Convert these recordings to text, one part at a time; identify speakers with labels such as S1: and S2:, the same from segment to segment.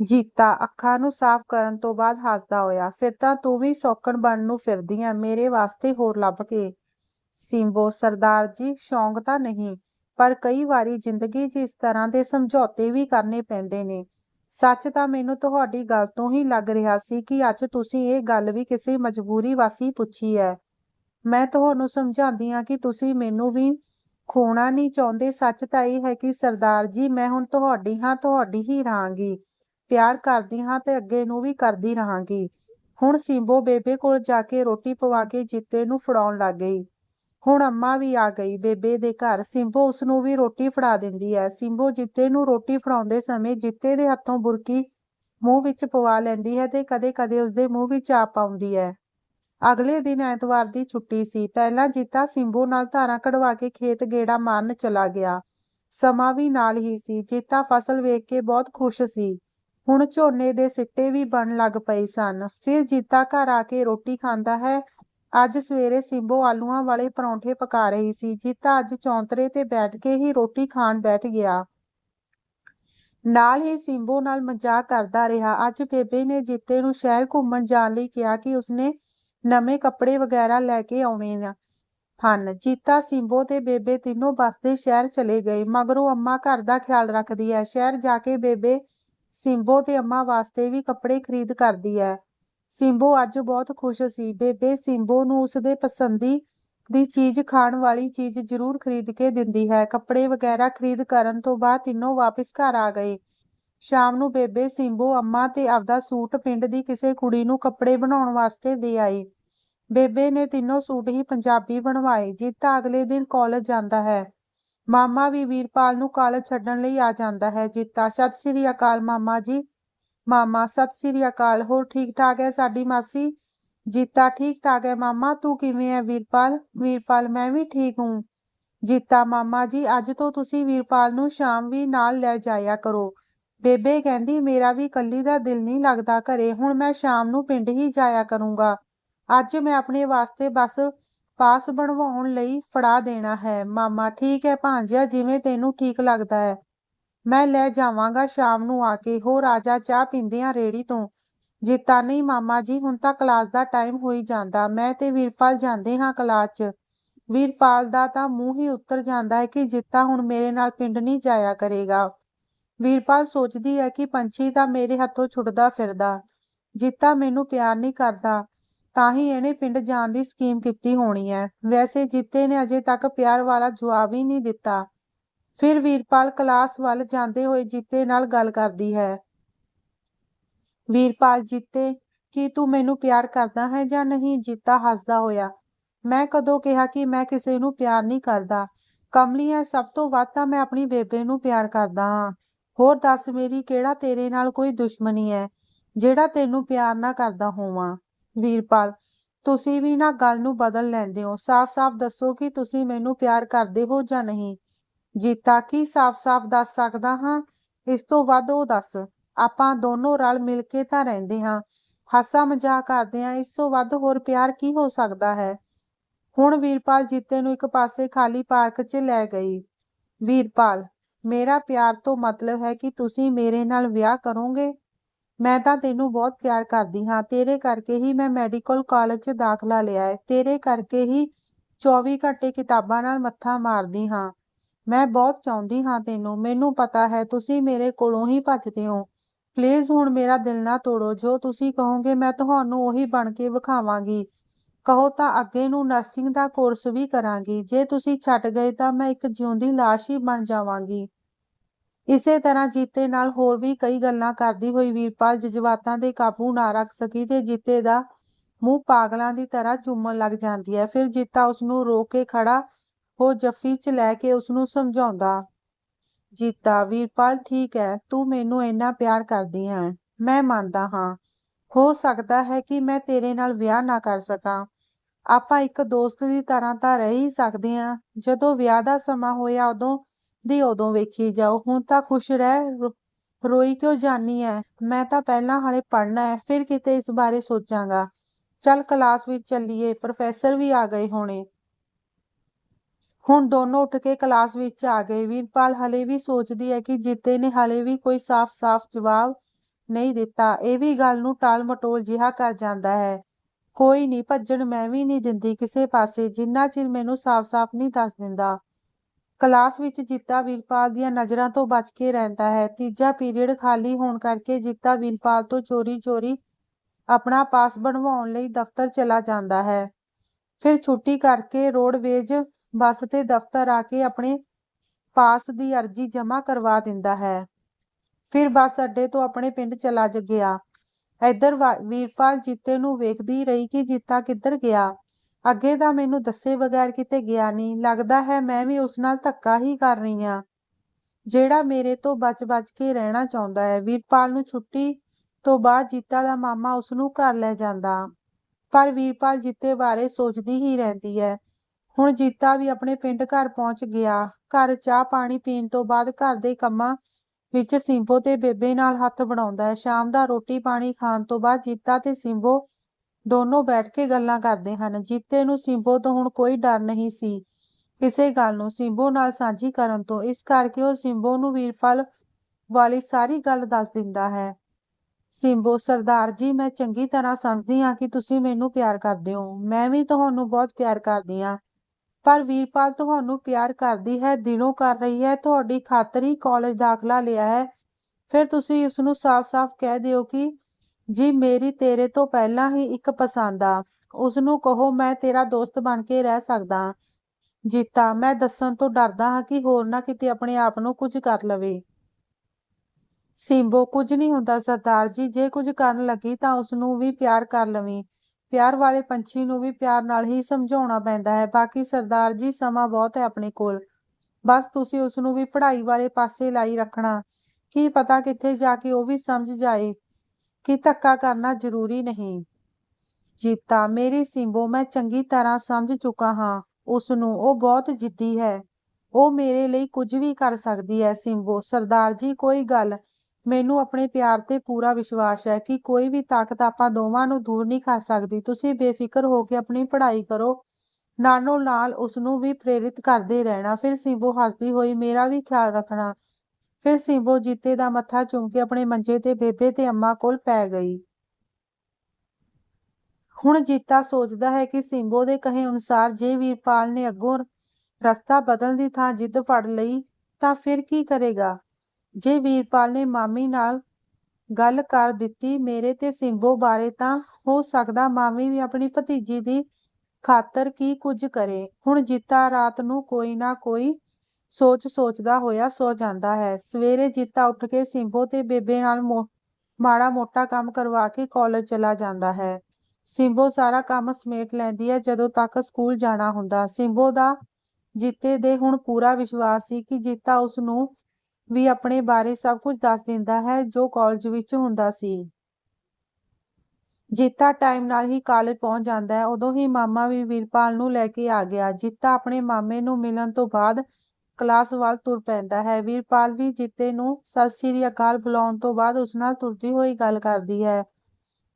S1: ਜੀਤਾ ਅੱਖਾਂ ਨੂੰ ਸਾਫ਼ ਕਰਨ ਤੋਂ ਬਾਅਦ ਹੱਸਦਾ ਹੋਇਆ, ਫਿਰ ਤਾਂ ਤੂੰ ਵੀ ਸੌਕਣ ਬਣ ਨੂੰ ਫਿਰਦੀ ਆਂ, ਮੇਰੇ ਵਾਸਤੇ ਹੋਰ ਲੱਭ ਕੇ? ਸਿੰਬੋ, ਸਰਦਾਰ ਜੀ, ਸ਼ੌਂਕ ਤਾਂ ਨਹੀਂ, ਪਰ ਕਈ ਵਾਰੀ ਜ਼ਿੰਦਗੀ 'ਚ ਇਸ ਤਰ੍ਹਾਂ ਦੇ ਸਮਝੌਤੇ ਵੀ ਕਰਨੇ ਪੈਂਦੇ ਨੇ। ਸੱਚ ਤਾਂ ਮੈਨੂੰ ਤੁਹਾਡੀ ਗੱਲ ਤੋਂ ਹੀ ਲੱਗ ਰਿਹਾ ਸੀ ਕਿ ਅੱਜ ਤੁਸੀਂ ਇਹ ਗੱਲ ਵੀ ਕਿਸੇ ਮਜਬੂਰੀ ਵਾਸੀ ਪੁੱਛੀ ਹੈ ਮੈਂ ਤੁਹਾਨੂੰ ਸਮਝਾਉਂਦੀ ਹਾਂ ਕਿ ਤੁਸੀਂ ਮੈਨੂੰ ਵੀ ਖੋਣਾ ਨਹੀਂ ਚਾਹੁੰਦੇ। ਸੱਚ ਤਾਂ ਇਹ ਹੈ ਕਿ ਸਰਦਾਰ ਜੀ, ਮੈਂ ਹੁਣ ਤੁਹਾਡੀ ਹਾਂ, ਤੁਹਾਡੀ ਹੀ ਰਹਾਂਗੀ। ਪਿਆਰ ਕਰਦੀ ਹਾਂ ਤੇ ਅੱਗੇ ਨੂੰ ਵੀ ਕਰਦੀ ਰਹਾਂਗੀ। ਹੁਣ ਸਿੰਬੋ ਬੇਬੇ ਕੋਲ ਜਾ ਕੇ ਰੋਟੀ ਪਵਾ ਕੇ ਜਿੱਤੇ ਨੂੰ ਫੜਾਉਣ ਲੱਗ ਗਈ। ਹੁਣ ਅੰਮਾ ਵੀ ਆ ਗਈ। ਬੇਬੇ ਦੇ ਘਰ ਸਿੰਬੋ ਉਸ ਨੂੰ ਵੀ ਰੋਟੀ ਫੜਾ ਦਿੰਦੀ ਹੈ। ਸਿੰਬੋ ਜਿੱਤੇ ਨੂੰ ਰੋਟੀ ਫੜਾਉਂਦੇ ਸਮੇਂ ਜਿੱਤੇ ਦੇ ਹੱਥੋਂ ਬੁਰਕੀ ਮੂੰਹ ਵਿੱਚ ਪਵਾ ਲੈਂਦੀ ਹੈ ਤੇ ਕਦੇ-ਕਦੇ ਉਸਦੇ ਮੂੰਹ ਵਿੱਚ ਆ ਪਾਉਂਦੀ ਹੈ। ਅਗਲੇ ਦਿਨ ਐਤਵਾਰ ਦੀ ਛੁੱਟੀ ਸੀ। ਪਹਿਲਾਂ ਜੀਤਾ ਸਿੰਬੋ ਨਾਲ ਧਾਰਾਂ ਕਢਵਾ ਕੇ ਖੇਤ ਗੇੜਾ ਮਾਰਨ ਚਲਾ ਗਿਆ। ਸਮਾਂ ਵੀ ਨਾਲ ਹੀ ਸੀ। ਜੀਤਾ ਫਸਲ ਵੇਖ ਕੇ ਬਹੁਤ ਖੁਸ਼ ਸੀ। ਹੁਣ ਝੋਨੇ ਦੇ ਸਿੱਟੇ ਵੀ ਬਣ ਲੱਗ ਪਏ ਸਨ। ਫਿਰ ਜੀਤਾ ਘਰ ਆ ਕੇ ਰੋਟੀ ਖਾਂਦਾ ਹੈ। ਅੱਜ ਸਵੇਰੇ ਸਿੰਬੋ ਆਲੂਆਂ ਵਾਲੇ ਪਰੌਂਠੇ ਪਕਾ ਰਹੀ ਸੀ। ਜੀਤਾ ਅੱਜ ਚੌਂਤਰੇ ਤੇ ਬੈਠ ਕੇ ਹੀ ਰੋਟੀ ਖਾਣ ਬੈਠ ਗਿਆ। ਨਾਲ ਹੀ ਸਿੰਬੋ ਨਾਲ ਮਜ਼ਾਕ ਕਰਦਾ ਰਿਹਾ। ਅੱਜ ਬੇਬੇ ਨੇ ਜੀਤੇ ਨੂੰ ਸ਼ਹਿਰ ਘੁੰਮਣ ਜਾਣ ਲਈ ਕਿਹਾ ਕਿ ਉਸਨੇ ਨਵੇਂ ਕੱਪੜੇ ਵਗੈਰਾ ਲੈ ਕੇ ਆਉਣੇ ਹਨ। ਜੀਤਾ, ਸਿੰਬੋ ਤੇ ਬੇਬੇ ਤਿੰਨੋਂ ਬੱਸ ਦੇ ਸ਼ਹਿਰ ਚਲੇ ਗਏ, ਮਗਰੋਂ ਅੰਮਾ ਘਰ ਦਾ ਖਿਆਲ ਰੱਖਦੀ ਹੈ। ਸ਼ਹਿਰ ਜਾ ਕੇ ਬੇਬੇ ਸਿੰਬੋ ਤੇ ਅੰਮਾ ਵਾਸਤੇ ਵੀ ਕੱਪੜੇ ਖਰੀਦ ਕਰਦੀ ਹੈ ਸਿੰਬੋ ਅੱਜ ਬਹੁਤ ਖੁਸ਼ ਸੀ। ਬੇਬੇ ਸਿੰਬੋ ਨੂੰ ਉਸਦੇ ਪਸੰਦੀ ਦੀ ਚੀਜ਼ ਖਾਣ ਵਾਲੀ ਚੀਜ਼ ਜ਼ਰੂਰ ਖਰੀਦ ਕੇ ਦਿੰਦੀ ਹੈ। ਕੱਪੜੇ ਵਗੈਰਾ ਖਰੀਦ ਕਰਨ ਤੋਂ ਬਾਅਦ ਤਿੰਨੋਂ ਵਾਪਸ ਘਰ ਆ ਗਏ। ਸ਼ਾਮ ਨੂੰ ਬੇਬੇ ਸਿੰਬੋ ਅੰਮਾ ਤੇ ਆਪਦਾ ਸੂਟ ਪਿੰਡ ਦੀ ਕਿਸੇ ਕੁੜੀ ਨੂੰ ਕੱਪੜੇ ਬਣਾਉਣ ਵਾਸਤੇ ਦੇ ਆਈ। ਬੇਬੇ ਨੇ ਤਿੰਨੋਂ ਸੂਟ ਹੀ ਪੰਜਾਬੀ ਬਣਵਾਏ, ਜੀਤਾ ਅਗਲੇ ਦਿਨ ਕਾਲਜ ਜਾਂਦਾ ਹੈ। ਮਾਮਾ ਵੀ ਵੀਰਪਾਲ ਨੂੰ ਕਾਲਜ ਛੱਡਣ ਲਈ ਆ ਜਾਂਦਾ ਹੈ। ਜੀਤਾ, ਸਤਿ ਸ੍ਰੀ ਅਕਾਲ ਮਾਮਾ ਜੀ। ਮਾਮਾ, ਸਤਿ ਸ੍ਰੀ ਅਕਾਲ। ਹੋਰ ਠੀਕ ਠਾਕ ਹੈ ਸਾਡੀ ਮਾਸੀ? ਜੀਤਾ ਠੀਕ ਠਾਕ ਹੈ ਮਾਮਾ? ਤੂੰ ਕਿਵੇਂ ਹੈ ਵੀਰਪਾਲ? ਵੀਰਪਾਲ, ਮੈਂ ਵੀ ਠੀਕ ਹੂੰ। ਜੀਤਾ, ਮਾਮਾ ਜੀ, ਅੱਜ ਤੋਂ ਤੁਸੀਂ ਵੀਰਪਾਲ ਨੂੰ ਸ਼ਾਮ ਵੀ ਨਾਲ ਲੈ ਜਾਇਆ ਕਰੋ। ਬੇਬੇ ਕਹਿੰਦੀ, ਮੇਰਾ ਵੀ ਕੱਲੀ ਦਾ ਦਿਲ ਨਹੀਂ ਲੱਗਦਾ ਘਰੇ। ਹੁਣ ਮੈਂ ਸ਼ਾਮ ਨੂੰ ਪਿੰਡ ਹੀ ਜਾਇਆ ਕਰੂੰਗਾ। ਅੱਜ ਮੈਂ ਆਪਣੇ ਵਾਸਤੇ ਬਸ ਪਾਸ ਬਣਵਾਉਣ ਲਈ ਫੜਾ ਦੇਣਾ ਹੈ। ਮਾਮਾ, ਠੀਕ ਹੈ ਭਾਂਜਿਆ ਜਿਵੇਂ ਤੈਨੂੰ ਠੀਕ ਲੱਗਦਾ ਹੈ। ਮੈਂ ਲੈ ਜਾਵਾਂਗਾ ਸ਼ਾਮ ਨੂੰ ਆ ਕੇ। ਹੋਰ ਆਜਾ ਚਾਹ ਪੀਂਦੇ ਆ ਰੇੜੀ ਤੋਂ। ਜੀਤਾ, ਨਹੀਂ ਮਾਮਾ ਜੀ, ਹੁਣ ਤਾਂ ਕਲਾਸ ਦਾ ਟਾਈਮ ਹੋਈ ਜਾਂਦਾ। ਮੈਂ ਤੇ ਵੀਰਪਾਲ ਜਾਂਦੇ ਹਾਂ ਕਲਾਸ 'ਚ। ਵੀਰਪਾਲ ਦਾ ਤਾਂ ਮੂੰਹ ਹੀ ਉੱਤਰ ਜਾਂਦਾ ਹੈ ਕਿ ਜੀਤਾ ਹੁਣ ਮੇਰੇ ਨਾਲ ਪਿੰਡ ਨਹੀਂ ਜਾਇਆ ਕਰੇਗਾ। ਵੀਰਪਾਲ ਸੋਚਦੀ ਹੈ ਕਿ ਪੰਛੀ ਤਾਂ ਮੇਰੇ ਹੱਥੋਂ ਛੁੱਟਦਾ ਫਿਰਦਾ। ਜੀਤਾ ਮੈਨੂੰ ਪਿਆਰ ਨਹੀਂ ਕਰਦਾ। ਤਾਂ ਹੀ ਇਹਨੇ ਪਿੰਡ ਜਾਣ ਦੀ ਸਕੀਮ ਕੀਤੀ ਹੋਣੀ ਹੈ। ਵੈਸੇ ਜਿੱਤੇ ਨੇ ਅਜੇ ਤੱਕ ਪਿਆਰ ਵਾਲਾ ਜਵਾਬ ਹੀ ਨਹੀਂ ਦਿੱਤਾ। ਫਿਰ ਵੀਰਪਾਲ ਕਲਾਸ ਵੱਲ ਜਾਂਦੇ ਹੋਏ ਜਿੱਤੇ ਨਾਲ ਗੱਲ ਕਰਦੀ ਹੈ। ਵੀਰਪਾਲ, ਜਿੱਤੇ, ਕੀ ਤੂੰ ਮੈਨੂੰ ਪਿਆਰ ਕਰਦਾ ਹੈ ਜਾਂ ਨਹੀਂ? ਜੀਤਾ ਹੱਸਦਾ ਹੋਇਆ। ਮੈਂ ਕਦੋਂ ਕਿਹਾ ਕਿ ਮੈਂ ਕਿਸੇ ਨੂੰ ਪਿਆਰ ਨਹੀਂ ਕਰਦਾ। ਕਮਲੀ ਹੈ ਸਭ ਤੋਂ ਵੱਧ ਤਾਂ ਮੈਂ ਆਪਣੀ ਬੇਬੇ ਨੂੰ ਪਿਆਰ ਕਰਦਾ ਹਾਂ। ਹੋਰ ਦੱਸ ਮੇਰੀ ਕਿਹੜਾ ਤੇਰੇ ਨਾਲ ਕੋਈ ਦੁਸ਼ਮਣੀ ਹੈ, ਜਿਹੜਾ ਤੈਨੂੰ ਪਿਆਰ ਨਾ ਕਰਦਾ ਹੋਵਾਂ? ਵੀਰਪਾਲ, ਤੁਸੀਂ ਵੀ ਨਾ ਗੱਲ ਨੂੰ ਬਦਲ ਲੈਂਦੇ ਹੋ। ਸਾਫ਼-ਸਾਫ਼ ਦੱਸੋ ਕਿ ਤੁਸੀਂ ਮੈਨੂੰ ਪਿਆਰ ਕਰਦੇ ਹੋ ਜਾਂ ਨਹੀਂ। ਜੀਤਾ, ਕੀ ਸਾਫ਼-ਸਾਫ਼ ਦੱਸ ਸਕਦਾ ਹਾਂ? ਇਸ ਤੋਂ ਵੱਧ ਉਹ ਦੱਸ। ਆਪਾਂ ਦੋਨੋਂ ਰਲ ਮਿਲ ਕੇ ਤਾਂ ਰਹਿੰਦੇ ਹਾਂ। ਹਾਸਾ ਮਜ਼ਾਕ ਕਰਦੇ ਹਾਂ। ਇਸ ਤੋਂ ਵੱਧ ਹੋਰ ਪਿਆਰ ਕੀ ਹੋ ਸਕਦਾ ਹੈ? ਹੁਣ ਵੀਰਪਾਲ ਜੀਤੇ ਨੂੰ ਇੱਕ ਪਾਸੇ ਖਾਲੀ ਪਾਰਕ 'ਚ ਲੈ ਗਈ। ਵੀਰਪਾਲ, ਮੇਰਾ ਪਿਆਰ ਤੋਂ ਮਤਲਬ ਹੈ ਕਿ ਤੁਸੀਂ ਮੇਰੇ ਨਾਲ ਵਿਆਹ ਕਰੋਗੇ? ਮੈਂ ਤਾਂ ਤੈਨੂੰ ਬਹੁਤ ਪਿਆਰ ਕਰਦੀ ਹਾਂ। ਤੇਰੇ ਕਰਕੇ ਹੀ ਮੈਂ ਮੈਡੀਕਲ ਕਾਲਜ 'ਚ ਦਾਖਲਾ ਲਿਆ ਹੈ। ਤੇਰੇ ਕਰਕੇ ਹੀ 24 ਘੰਟੇ ਕਿਤਾਬਾਂ ਨਾਲ ਮੱਥਾ ਮਾਰਦੀ ਹਾਂ। ਮੈਂ ਬਹੁਤ ਚਾਹੁੰਦੀ ਹਾਂ ਤੈਨੂੰ। ਮੈਨੂੰ ਪਤਾ ਹੈ, ਤੁਸੀਂ ਮੇਰੇ ਕੋਲੋਂ ਹੀ ਭੱਜਦੇ ਹੋ। ਪਲੀਜ਼ ਹੁਣ ਮੇਰਾ ਦਿਲ ਨਾ ਤੋੜੋ। ਜੋ ਤੁਸੀਂ ਕਹੋਗੇ, ਮੈਂ ਤੁਹਾਨੂੰ ਉਹੀ ਬਣ ਕੇ ਵਿਖਾਵਾਂਗੀ। ਕਹੋ ਤਾਂ ਅੱਗੇ ਨੂੰ ਨਰਸਿੰਗ ਦਾ ਕੋਰਸ ਵੀ ਕਰਾਂਗੀ। ਜੇ ਤੁਸੀਂ ਛੱਡ ਗਏ ਤਾਂ ਮੈਂ ਇੱਕ ਜਿਉਂਦੀ ਲਾਸ਼ ਹੀ ਬਣ ਜਾਵਾਂਗੀ। ਇਸੇ ਤਰ੍ਹਾਂ ਜੀਤੇ ਨਾਲ ਹੋਰ ਵੀ ਕਈ ਗੱਲਾਂ ਕਰਦੀ ਹੋਈ ਵੀਰਪਾਲ ਜਜ਼ਬਾਤਾਂ ਦੇ ਕਾਬੂ ਨਾ ਰੱਖ ਸਕੀ ਤੇ ਜੀਤੇ ਦਾ ਮੂੰਹ ਪਾਗਲਾਂ ਦੀ ਤਰ੍ਹਾਂ ਚੁੰਮਣ ਲੱਗ ਜਾਂਦੀ ਹੈ। ਫਿਰ ਜੀਤਾ ਉਸ ਨੂੰ ਰੋਕ ਕੇ ਖੜਾ ਹੋ ਜੱਫੀ 'ਚ ਲੈ ਕੇ ਉਸ ਨੂੰ ਸਮਝਾਉਂਦਾ, ਜੀਤਾ, ਵੀਰਪਾਲ ਠੀਕ ਹੈ, ਤੂੰ ਮੈਨੂੰ ਇੰਨਾ ਪਿਆਰ ਕਰਦੀ ਹੈ, ਮੈਂ ਮੰਨਦਾ ਹਾਂ। ਹੋ ਸਕਦਾ ਹੈ ਕਿ ਮੈਂ ਤੇਰੇ ਨਾਲ ਵਿਆਹ ਨਾ ਕਰ ਸਕਾਂ। ਆਪਾਂ ਇੱਕ ਦੋਸਤ ਦੀ ਤਰ੍ਹਾਂ ਤਾਂ ਰਹਿ ਹੀ ਸਕਦੇ ਹਾਂ। ਜਦੋਂ ਵਿਆਹ ਦਾ ਸਮਾਂ ਹੋਇਆ ਉਦੋਂ ਦੀ ਉਦੋਂ ਵੇਖੀ ਜਾਓ। ਹੁਣ ਤਾਂ ਖੁਸ਼ ਰਹਿ ਰੋਈ ਕਿਉਂ ਜਾਨੀ ਐ? ਮੈਂ ਤਾਂ ਪਹਿਲਾਂ ਹਾਲੇ ਪੜ੍ਹਨਾ ਹੈ ਫਿਰ ਕਿਤੇ ਇਸ ਬਾਰੇ ਸੋਚਾਂਗਾ। ਚੱਲ ਕਲਾਸ ਵਿੱਚ ਚੱਲੀਏ, ਪ੍ਰੋਫੈਸਰ ਵੀ ਆ ਗਏ ਹੋਣੇ। ਹੁਣ ਦੋਨੋਂ ਉੱਠ ਕੇ ਕਲਾਸ ਵਿੱਚ ਆ ਗਏ। ਵੀਰਪਾਲ ਹਲੇ ਵੀ ਸੋਚਦੀ ਹੈ ਕਿ ਜੀਤੇ ਨੇ ਹਲੇ ਵੀ ਕੋਈ ਸਾਫ਼-ਸਾਫ਼ ਜਵਾਬ ਨਹੀਂ ਦਿੱਤਾ। ਇਹ ਵੀ ਗੱਲ ਨੂੰ ਟਾਲ ਮਟੋਲ ਜਿਹਾ ਕਰ ਜਾਂਦਾ ਹੈ। ਕੋਈ ਨਹੀਂ ਭੱਜਣ ਮੈਂ ਵੀ ਨਹੀਂ ਦਿੰਦੀ ਕਿਸੇ ਪਾਸੇ। ਜਿੰਨਾ ਚਿਰ ਮੈਨੂੰ ਸਾਫ਼-ਸਾਫ਼ ਨਹੀਂ ਦੱਸ ਦਿੰਦਾ। ਕਲਾਸ ਵਿੱਚ ਜੀਤਾ ਵੀਰਪਾਲ ਦੀਆਂ ਨਜ਼ਰਾਂ ਤੋਂ ਬਚ ਕੇ ਰਹਿੰਦਾ ਹੈ। ਤੀਜਾ ਪੀਰੀਅਡ ਖਾਲੀ ਹੋਣ ਕਰਕੇ ਜੀਤਾ ਵੀਰਪਾਲ ਤੋਂ ਚੋਰੀ-ਚੋਰੀ ਆਪਣਾ ਪਾਸ ਬਣਵਾਉਣ ਲਈ ਦਫ਼ਤਰ ਚਲਾ ਜਾਂਦਾ ਹੈ। ਫਿਰ ਛੁੱਟੀ ਕਰਕੇ ਰੋਡਵੇਜ਼ ਬੱਸ ਤੇ ਦਫ਼ਤਰ ਆ ਕੇ ਆਪਣੇ ਪਾਸ ਦੀ ਅਰਜ਼ੀ ਜਮ੍ਹਾਂ ਕਰਵਾ ਦਿੰਦਾ ਹੈ। ਫਿਰ ਬੱਸ ਅੱਡੇ ਤੋਂ ਆਪਣੇ ਪਿੰਡ ਚਲਾ ਗਿਆ। ਇੱਧਰ ਵਾ- ਵੀਰਪਾਲ ਜੀਤੇ ਨੂੰ ਵੇਖਦੀ ਰਹੀ ਕਿ ਜੀਤਾ ਕਿੱਧਰ ਗਿਆ। ਅੱਗੇ ਤਾਂ ਮੈਨੂੰ ਦੱਸੇ ਬਗੈਰ ਕਿਤੇ ਗਿਆ ਨਹੀਂ, ਲੱਗਦਾ ਹੈ ਮੈਂ ਵੀ ਉਸ ਨਾਲ ਧੱਕਾ ਹੀ ਕਰ ਰਹੀ ਹਾਂ। ਜਿਹੜਾ ਮੇਰੇ ਤੋਂ ਬਚ-ਬਚ ਕੇ ਰਹਿਣਾ ਚਾਹੁੰਦਾ ਹੈ, ਵੀਰਪਾਲ ਨੂੰ ਛੁੱਟੀ ਤੋਂ ਬਾਅਦ ਜੀਤਾ ਦਾ ਮਾਮਾ ਉਸ ਨੂੰ ਘਰ ਲੈ ਜਾਂਦਾ। ਪਰ ਵੀਰਪਾਲ ਜੀਤੇ ਬਾਰੇ ਸੋਚਦੀ ਹੀ ਰਹਿੰਦੀ ਹੈ। ਹੁਣ ਜੀਤਾ ਵੀ ਆਪਣੇ ਪਿੰਡ ਘਰ ਪਹੁੰਚ ਗਿਆ। ਘਰ ਚਾਹ ਪਾਣੀ ਪੀਣ ਤੋਂ ਬਾਅਦ ਘਰ ਦੇ ਕੰਮਾਂ ਵਿੱਚ ਸਿੰਬੋ ਤੇ ਬੇਬੇ ਨਾਲ ਹੱਥ ਬਣਾਉਂਦਾ ਹੈ। ਸ਼ਾਮ ਦਾ ਰੋਟੀ ਪਾਣੀ ਖਾਣ ਤੋਂ ਬਾਅਦ ਜੀਤਾ ਤੇ ਸਿੰਬੋ ਦੋਨੋਂ ਬੈਠ ਕੇ ਗੱਲਾਂ ਕਰਦੇ ਹਨ। ਜੀਤੇ ਨੂੰ ਸਿੰਬੋ ਤੋਂ ਹੁਣ ਕੋਈ ਡਰ ਨਹੀਂ ਸੀ। ਕਿਸੇ ਗੱਲ ਨੂੰ ਸਿੰਬੋ ਨਾਲ ਸਾਂਝੀ ਕਰਨ ਤੋਂ ਇਸ ਕਰਕੇ ਉਹ ਸਿੰਬੋ ਨੂੰ ਵੀਰਪਾਲ ਵਾਲੀ ਸਾਰੀ ਗੱਲ ਦੱਸ ਦਿੰਦਾ ਹੈ। ਸਿੰਬੋ, ਸਰਦਾਰ ਜੀ, ਮੈਂ ਚੰਗੀ ਤਰ੍ਹਾਂ ਸਮਝਦੀ ਹਾਂ ਕਿ ਤੁਸੀਂ ਮੈਨੂੰ ਪਿਆਰ ਕਰਦੇ ਹੋ। ਮੈਂ ਵੀ ਤੁਹਾਨੂੰ ਬਹੁਤ ਪਿਆਰ ਕਰਦੀ ਹਾਂ। ਪਰ ਵੀਰਪਾਲ ਤੁਹਾਨੂੰ ਪਿਆਰ ਕਰਦੀ ਹੈ, ਦਿਲੋਂ ਕਰ ਰਹੀ ਹੈ, ਤੁਹਾਡੀ ਖਾਤਰ ਹੀ ਕਾਲਜ ਦਾਖਲਾ ਲਿਆ ਹੈ। ਫਿਰ ਤੁਸੀਂ ਉਸ ਨੂੰ ਸਾਫ਼-ਸਾਫ਼ ਕਹਿ ਦਿਓ ਕਿ ਜੀ ਮੇਰੀ ਤੇਰੇ ਤੋਂ ਪਹਿਲਾਂ ਹੀ ਇੱਕ ਪਸੰਦ ਆ। ਉਸ ਨੂੰ ਕਹੋ, ਮੈਂ ਤੇਰਾ ਦੋਸਤ ਬਣ ਕੇ ਰਹਿ ਸਕਦਾ ਹਾਂ। ਜੀਤਾ, ਮੈਂ ਦੱਸਣ ਤੋਂ ਡਰਦਾ ਹਾਂ ਕਿ ਹੋਰ ਨਾ ਕਿਤੇ ਆਪਣੇ ਆਪ ਨੂੰ ਕੁਝ ਕਰ ਲਵੇ। ਸਿੰਬੋ, ਕੁਝ ਨਹੀਂ ਹੁੰਦਾ ਸਰਦਾਰ ਜੀ, ਜੇ ਕੁਝ ਕਰਨ ਲੱਗੀ ਤਾਂ ਉਸ ਨੂੰ ਵੀ ਪਿਆਰ ਕਰ ਲਵੀਂ। ਪਿਆਰ ਵਾਲੇ ਪੰਛੀ ਨੂੰ ਵੀ ਪਿਆਰ ਨਾਲ ਹੀ ਸਮਝਾਉਣਾ ਪੈਂਦਾ ਹੈ। ਬਾਕੀ ਸਰਦਾਰ ਜੀ, ਸਮਾਂ ਬਹੁਤ ਹੈ ਆਪਣੇ ਕੋਲ। ਬਸ ਤੁਸੀਂ ਉਸ ਨੂੰ ਵੀ ਪੜ੍ਹਾਈ ਵਾਲੇ ਪਾਸੇ ਲਾਈ ਰੱਖਣਾ। ਕੀ ਪਤਾ ਕਿੱਥੇ ਜਾ ਕੇ ਉਹ ਵੀ ਸਮਝ ਜਾਏ। ਕਿ ਧੱਕਾ ਕਰਨਾ ਜ਼ਰੂਰੀ ਨਹੀਂ। ਜੀਤਾ, ਮੇਰੀ ਸਿੰਬੋ, ਮੈਂ ਚੰਗੀ ਤਰ੍ਹਾਂ ਸਮਝ ਚੁੱਕਾ ਹਾਂ। ਉਸ ਨੂੰ ਉਹ ਬਹੁਤ ਜਿੱਦੀ ਹੈ। ਉਹ ਮੇਰੇ ਲਈ ਕੁਝ ਵੀ ਕਰ ਸਕਦੀ ਹੈ, ਸਿੰਬੋ। ਸਰਦਾਰ ਜੀ, ਕੋਈ ਗੱਲ। ਮੈਨੂੰ ਆਪਣੇ ਪਿਆਰ ਤੇ ਪੂਰਾ ਵਿਸ਼ਵਾਸ ਹੈ ਕਿ ਕੋਈ ਵੀ ਤਾਕਤ ਆਪਾਂ ਦੋਵਾਂ ਨੂੰ ਦੂਰ ਨਹੀਂ ਕਰ ਸਕਦੀ। ਤੁਸੀਂ ਬੇਫਿਕਰ ਹੋ ਕੇ ਆਪਣੀ ਪੜ੍ਹਾਈ ਕਰੋ। ਨਾਲੋਂ ਨਾਲ ਉਸ ਨੂੰ ਵੀ ਪ੍ਰੇਰਿਤ ਕਰਦੇ ਰਹਿਣਾ। ਫਿਰ ਸਿੰਬੋ ਹੱਸਦੀ ਹੋਈ, ਮੇਰਾ ਵੀ ਖਿਆਲ ਰੱਖਣਾ। ਫਿਰ ਸਿੰਬੋ ਜੀਤੇ ਦਾ ਮੱਥਾ ਚੁੰਮ ਕੇ ਆਪਣੇ ਮੰਜੇ ਤੇ ਬੇਬੇ ਤੇ ਅੰਮਾ ਕੋਲ ਪੈ ਗਈ। ਹੁਣ ਜੀਤਾ ਸੋਚਦਾ ਹੈ ਕਿ ਸਿੰਬੋ ਦੇ ਕਹੇ ਅਨੁਸਾਰ ਜੇ ਵੀਰਪਾਲ ਨੇ ਅੱਗੋਂ ਰਸਤਾ ਬਦਲਣ ਦੀ ਥਾਂ ਜਿੱਦ ਫੜ ਲਈ, ਤਾਂ ਫਿਰ ਕੀ ਕਰੇਗਾ? ਜੇ ਵੀਰਪਾਲ ਨੇ ਮਾਮੀ ਨਾਲ ਗੱਲ ਕਰ ਦਿੱਤੀ ਮੇਰੇ ਤੇ ਸਿੰਬੋ ਬਾਰੇ, ਤਾਂ ਹੋ ਸਕਦਾ ਮਾਮੀ ਵੀ ਆਪਣੀ ਭਤੀਜੀ ਦੀ ਖਾਤਰ ਕੀ ਕੁਝ ਕਰੇ। ਹੁਣ ਜੀਤਾ ਰਾਤ ਨੂੰ ਕੋਈ ਨਾ ਕੋਈ ਸੋਚ ਸੋਚਦਾ ਹੋਇਆ ਸੋ ਜਾਂਦਾ ਹੈ। ਸਵੇਰੇ ਜੀਤਾ ਉੱਠ ਕੇ ਸਿੰਬੋ ਤੇ ਬੇਬੇ ਨਾਲ ਮਾੜਾ ਮੋਟਾ ਕੰਮ ਕਰਵਾ ਕੇ ਕਾਲਜ ਚਲਾ ਜਾਂਦਾ ਹੈ। ਸਿੰਬੋ ਸਾਰਾ ਕੰਮ ਸਮੇਟ ਲੈਂਦੀ ਹੈ ਜਦੋਂ ਤੱਕ ਸਕੂਲ ਜਾਣਾ ਹੁੰਦਾ। ਸਿੰਬੋ ਦਾ ਜੀਤੇ ਦੇ ਹੁਣ ਪੂਰਾ ਵਿਸ਼ਵਾਸ ਸੀ ਕਿ ਜੀਤਾ ਉਸ ਨੂੰ ਵੀ ਆਪਣੇ ਬਾਰੇ ਸਭ ਕੁਝ ਦੱਸ ਦਿੰਦਾ ਹੈ ਜੋ ਕਾਲਜ ਵਿੱਚ ਹੁੰਦਾ ਸੀ। ਜੀਤਾ ਟਾਈਮ ਨਾਲ ਹੀ ਕਾਲਜ ਪਹੁੰਚ ਜਾਂਦਾ ਹੈ। ਉਦੋਂ ਹੀ ਮਾਮਾ ਵੀ ਵੀਰਪਾਲ ਨੂੰ ਲੈ ਕੇ ਆ ਗਿਆ। ਜੀਤਾ ਆਪਣੇ ਮਾਮੇ ਨੂੰ ਮਿਲਣ ਤੋਂ ਬਾਅਦ ਕਲਾਸ ਵੱਲ ਤੁਰ ਪੈਂਦਾ ਹੈ। ਵੀਰਪਾਲ ਵੀ ਜੀਤੇ ਨੂੰ ਸਤਿ ਸ੍ਰੀ ਅਕਾਲ ਬੁਲਾਉਣ ਤੋਂ ਬਾਅਦ ਉਸ ਨਾਲ ਤੁਰਦੀ ਹੋਈ ਗੱਲ ਕਰਦੀ ਹੈ।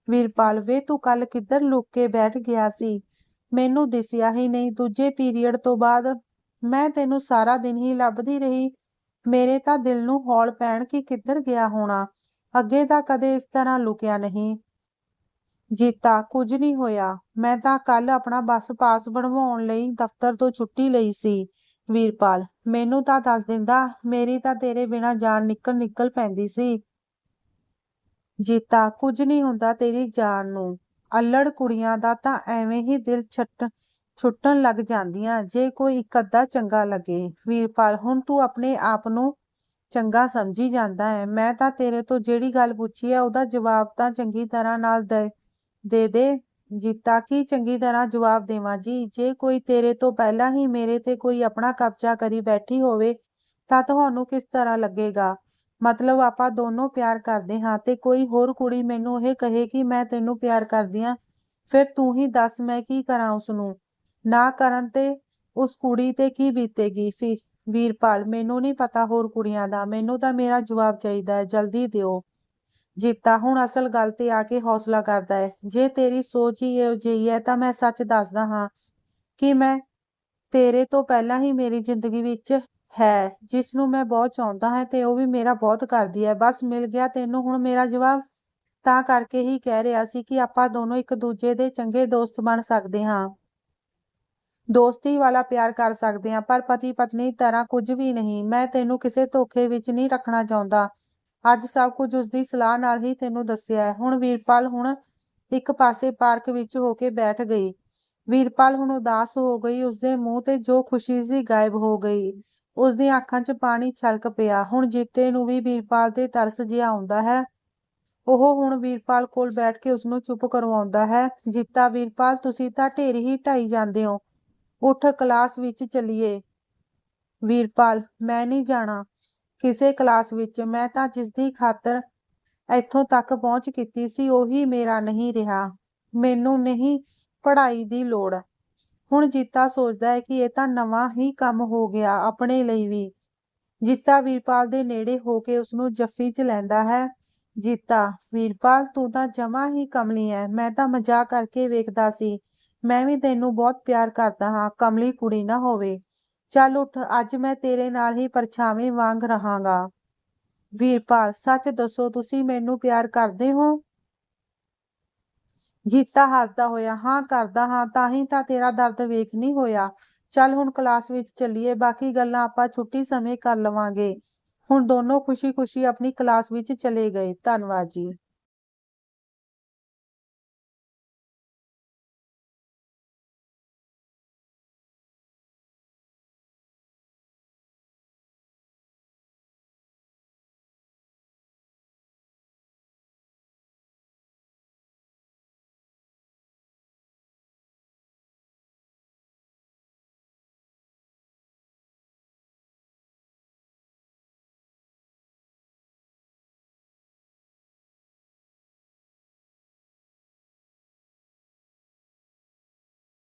S1: ਵੀਰਪਾਲ, ਵੇ ਤੂੰ ਕੱਲ ਕਿੱਧਰ ਲੁੱਕ ਕੇ ਬੈਠ ਗਿਆ ਸੀ? ਮੈਨੂੰ ਦਿਸਿਆ ਹੀ ਨਹੀਂ। ਦੂਜੇ ਪੀਰੀਅਡ ਤੋਂ ਬਾਅਦ ਮੈਂ ਤੈਨੂੰ ਸਾਰਾ ਦਿਨ ਹੀ ਲੱਭਦੀ ਰਹੀ। ਮੇਰੇ ਤਾਂ ਦਿਲ ਨੂੰ ਹੌਲ ਪੈਣ ਕਿ ਕਿੱਧਰ ਗਿਆ ਹੋਣਾ। ਅੱਗੇ ਤਾਂ ਕਦੇ ਇਸ ਤਰ੍ਹਾਂ ਲੁਕਿਆ ਨਹੀਂ। ਜੀਤਾ, ਕੁਝ ਨਹੀਂ ਹੋਇਆ। ਮੈਂ ਤਾਂ ਕੱਲ ਆਪਣਾ ਬੱਸ ਪਾਸ ਬਣਵਾਉਣ ਲਈ ਦਫ਼ਤਰ ਤੋਂ ਛੁੱਟੀ ਲਈ ਸੀ। ਵੀਰਪਾਲ, ਮੈਨੂੰ ਤਾਂ ਦੱਸ ਦਿੰਦਾ, ਮੇਰੀ ਤਾਂ ਤੇਰੇ ਬਿਨਾਂ ਜਾਨ ਨਿਕਲ ਨਿਕਲ ਪੈਂਦੀ ਸੀ। ਜੀਤਾ, ਕੁਝ ਨਹੀਂ ਹੁੰਦਾ ਤੇਰੀ ਜਾਨ ਨੂੰ। ਅਲੜ ਕੁੜੀਆਂ ਦਾ ਤਾਂ ਐਵੇਂ ਹੀ ਦਿਲ ਛੱਟ, ਛੁੱਟਣ ਲੱਗ ਜਾਂਦੀਆਂ, ਜੇ ਕੋਈ ਇੱਕ ਅੱਧਾ ਚੰਗਾ ਲੱਗੇ। ਵੀਰਪਾਲ, ਹੁਣ ਤੂੰ ਆਪਣੇ ਆਪ ਨੂੰ ਚੰਗਾ ਸਮਝੀ ਜਾਂਦਾ ਹੈ। ਮੈਂ ਤਾਂ ਤੇਰੇ ਤੋਂ ਜਿਹੜੀ ਗੱਲ ਪੁੱਛੀ ਹੈ, ਉਹਦਾ ਜਵਾਬ ਤਾਂ ਚੰਗੀ ਤਰ੍ਹਾਂ ਨਾਲ ਦੇ ਦੇ ਜੀਤਾ, ਕੀ ਚੰਗੀ ਤਰ੍ਹਾਂ ਜਵਾਬ ਦੇਵਾਂ ਜੀ? ਜੇ ਕੋਈ ਤੇਰੇ ਤੋਂ ਪਹਿਲਾਂ ਹੀ ਮੇਰੇ ਤੇ ਕੋਈ ਆਪਣਾ ਕਬਜ਼ਾ ਕਰੀ ਬੈਠੀ ਹੋਵੇ, ਤਾਂ ਤੁਹਾਨੂੰ ਕਿਸ ਤਰ੍ਹਾਂ ਲੱਗੇਗਾ? ਮਤਲਬ ਆਪਾਂ ਦੋਨੋਂ ਪਿਆਰ ਕਰਦੇ ਹਾਂ ਤੇ ਕੋਈ ਹੋਰ ਕੁੜੀ ਮੈਨੂੰ ਇਹ ਕਹੇ ਕਿ ਮੈਂ ਤੈਨੂੰ ਪਿਆਰ ਕਰਦੀ ਹਾਂ, ਫਿਰ ਤੂੰ ਹੀ ਦੱਸ ਮੈਂ ਕੀ ਕਰਾਂ ਉਸ ਨੂੰ ਨਾ ਕਰਨ ਤੇ ਉਸ ਕੁੜੀ ਤੇ ਕੀ ਬੀਤੇਗੀ? ਫਿਰ ਵੀਰਪਾਲ, ਮੈਨੂੰ ਨਹੀਂ ਪਤਾ ਹੋਰ ਕੁੜੀਆਂ ਦਾ, ਮੈਨੂੰ ਤਾਂ ਮੇਰਾ ਜਵਾਬ ਚਾਹੀਦਾ ਹੈ, ਜਲਦੀ ਦਿਓ। ਜੀਤਾ, ਹੁਣ ਅਸਲ ਗੱਲ ਤੇ ਆ ਕੇ ਹੌਸਲਾ ਕਰਦਾ ਹੈ। ਜੇ ਤੇਰੀ ਸੋਚ ਹੀ ਇਹੋ ਜਿਹੀ ਹੈ ਤਾਂ ਮੈਂ ਸੱਚ ਦੱਸਦਾ ਹਾਂ ਕਿ ਮੈਂ ਤੇਰੇ ਤੋਂ ਪਹਿਲਾਂ ਹੀ ਮੇਰੀ ਜ਼ਿੰਦਗੀ ਵਿੱਚ ਹੈ ਜਿਸ ਨੂੰ ਮੈਂ ਬਹੁਤ ਚਾਹੁੰਦਾ ਹਾਂ ਤੇ ਉਹ ਵੀ ਮੇਰਾ ਬਹੁਤ ਕਰਦੀ ਹੈ। ਬਸ ਮਿਲ ਗਿਆ ਤੈਨੂੰ, ਹੁਣ ਮੇਰਾ ਜਵਾਬ ਤਾਂ ਕਰਕੇ ਹੀ ਕਹਿ ਰਿਹਾ ਸੀ ਕਿ ਆਪਾਂ ਦੋਨੋਂ ਇੱਕ ਦੂਜੇ ਦੇ ਚੰਗੇ ਦੋਸਤ ਬਣ ਸਕਦੇ ਹਾਂ। ਦੋਸਤੀ ਵਾਲਾ ਪਿਆਰ ਕਰ ਸਕਦੇ ਹਾਂ, ਪਰ ਪਤੀ ਪਤਨੀ ਤਰ੍ਹਾਂ ਕੁਝ ਵੀ ਨਹੀਂ। ਮੈਂ ਤੈਨੂੰ ਕਿਸੇ ਧੋਖੇ ਵਿੱਚ ਨਹੀਂ ਰੱਖਣਾ ਚਾਹੁੰਦਾ। ਅੱਜ ਸਭ ਕੁਝ ਉਸਦੀ ਸਲਾਹ ਨਾਲ ਹੀ ਤੈਨੂੰ ਦੱਸਿਆ ਹੈ। ਹੁਣ ਵੀਰਪਾਲ ਹੁਣ ਇੱਕ ਪਾਸੇ ਪਾਰਕ ਵਿੱਚ ਹੋ ਕੇ ਬੈਠ ਗਈ। ਵੀਰਪਾਲ ਹੁਣ ਉਦਾਸ ਹੋ ਗਈ। ਉਸਦੇ ਮੂੰਹ ਤੇ ਜੋ ਖੁਸ਼ੀ ਸੀ ਗਾਇਬ ਹੋ ਗਈ। ਉਸਦੀਆਂ ਅੱਖਾਂ 'ਚ ਪਾਣੀ ਛਲਕ ਪਿਆ। ਹੁਣ ਜੀਤੇ ਨੂੰ ਵੀ ਵੀਰਪਾਲ ਤੇ ਤਰਸ ਜਿਹਾ ਆਉਂਦਾ ਹੈ। ਉਹ ਹੁਣ ਵੀਰਪਾਲ ਕੋਲ ਬੈਠ ਕੇ ਉਸਨੂੰ ਚੁੱਪ ਕਰਵਾਉਂਦਾ ਹੈ। ਜੀਤਾ, ਵੀਰਪਾਲ, ਤੁਸੀਂ ਤਾਂ ਢੇਰ ਹੀ ਢਾਈ ਜਾਂਦੇ ਹੋ। ਉੱਠ, ਕਲਾਸ ਵਿੱਚ ਚੱਲੀਏ। ਵੀਰਪਾਲ, ਮੈਂ ਨਹੀਂ ਜਾਣਾ। ਕਿਸੇ ਕਲਾਸ ਵਿੱਚ ਮੈਂ ਤਾਂ ਜਿਸ ਦੀ ਖਾਤਰ ਇੱਥੋਂ ਤੱਕ ਪਹੁੰਚ ਕੀਤੀ ਸੀ, ਉਹੀ ਮੇਰਾ ਨਹੀਂ ਰਿਹਾ। ਮੈਨੂੰ ਨਹੀਂ ਪੜ੍ਹਾਈ ਦੀ ਲੋੜ। ਹੁਣ ਜੀਤਾ ਸੋਚਦਾ ਹੈ ਕਿ ਇਹ ਤਾਂ ਨਵਾਂ ਹੀ ਕੰਮ ਹੋ ਗਿਆ, ਆਪਣੇ ਲਈ ਵੀ। ਜੀਤਾ ਵੀਰਪਾਲ ਦੇ ਨੇੜੇ ਹੋ ਕੇ ਉਸਨੂੰ ਜੱਫੀ 'ਚ ਲੈਂਦਾ ਹੈ। ਜੀਤਾ, ਵੀਰਪਾਲ, ਤੂੰ ਤਾਂ ਜਮਾ ਹੀ ਕਮਲੀ ਹੈ ਮੈਂ ਤਾਂ ਮਜ਼ਾਕ ਕਰਕੇ ਵੇਖਦਾ ਸੀ। ਮੈਂ ਵੀ ਤੈਨੂੰ ਬਹੁਤ ਪਿਆਰ ਕਰਦਾ ਹਾਂ, ਕਮਲੀ ਕੁੜੀ ਨਾ ਹੋਵੇ। ਚੱਲ ਉੱਠ, ਅੱਜ ਮੈਂ ਤੇਰੇ ਨਾਲ ਹੀ ਪਰਛਾਵੇਂ ਵਾਂਗ ਰਹਾਂਗਾ। ਵੀਰਪਾਲ, ਸੱਚ ਦੱਸੋ, ਤੁਸੀਂ ਮੈਨੂੰ ਪਿਆਰ ਕਰਦੇ ਹੋ? ਜੀਤਾ ਹੱਸਦਾ ਹੋਇਆ, ਹਾਂ, ਕਰਦਾ ਹਾਂ, ਤਾਂ ਹੀ ਤਾਂ ਤੇਰਾ ਦਰਦ ਵੇਖ ਨਹੀਂ ਹੋਇਆ। ਚੱਲ ਹੁਣ ਕਲਾਸ ਵਿੱਚ ਚੱਲੀਏ, ਬਾਕੀ ਗੱਲਾਂ ਆਪਾਂ ਛੁੱਟੀ ਸਮੇਂ ਕਰ ਲਵਾਂਗੇ। ਹੁਣ ਦੋਨੋਂ ਖੁਸ਼ੀ-ਖੁਸ਼ੀ ਆਪਣੀ ਕਲਾਸ ਵਿੱਚ ਚਲੇ ਗਏ। ਧੰਨਵਾਦ ਜੀ।